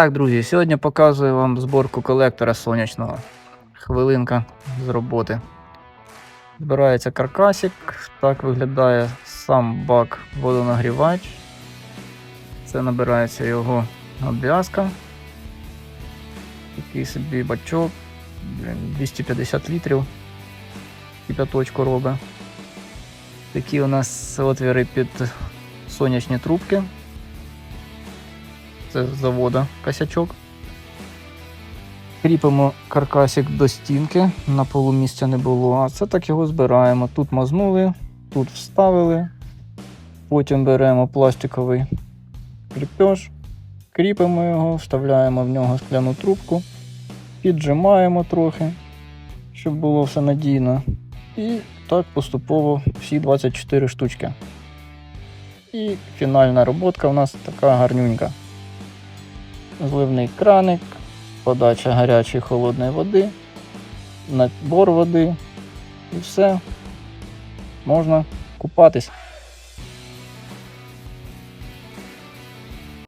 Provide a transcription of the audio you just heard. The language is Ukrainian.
Так, друзі, сьогодні показую вам зборку колектора сонячного. Хвилинка з роботи. Збирається каркасик, так виглядає сам бак водонагрівач. Це набирається його обв'язка. Такий собі бачок, 250 літрів кипяточку робить. Такі у нас отвіри під сонячні трубки. Це з завода косячок. Кріпимо каркасик до стінки, на полу місця не було, а це так його збираємо. Тут мазнули, тут вставили, потім беремо пластиковий кріпеж, кріпимо його, вставляємо в нього скляну трубку, піджимаємо трохи, щоб було все надійно. І так поступово всі 24 штучки. І фінальна роботка у нас така гарнюнька. Зливний краник, подача гарячої холодної води, набор води і все. Можна купатись.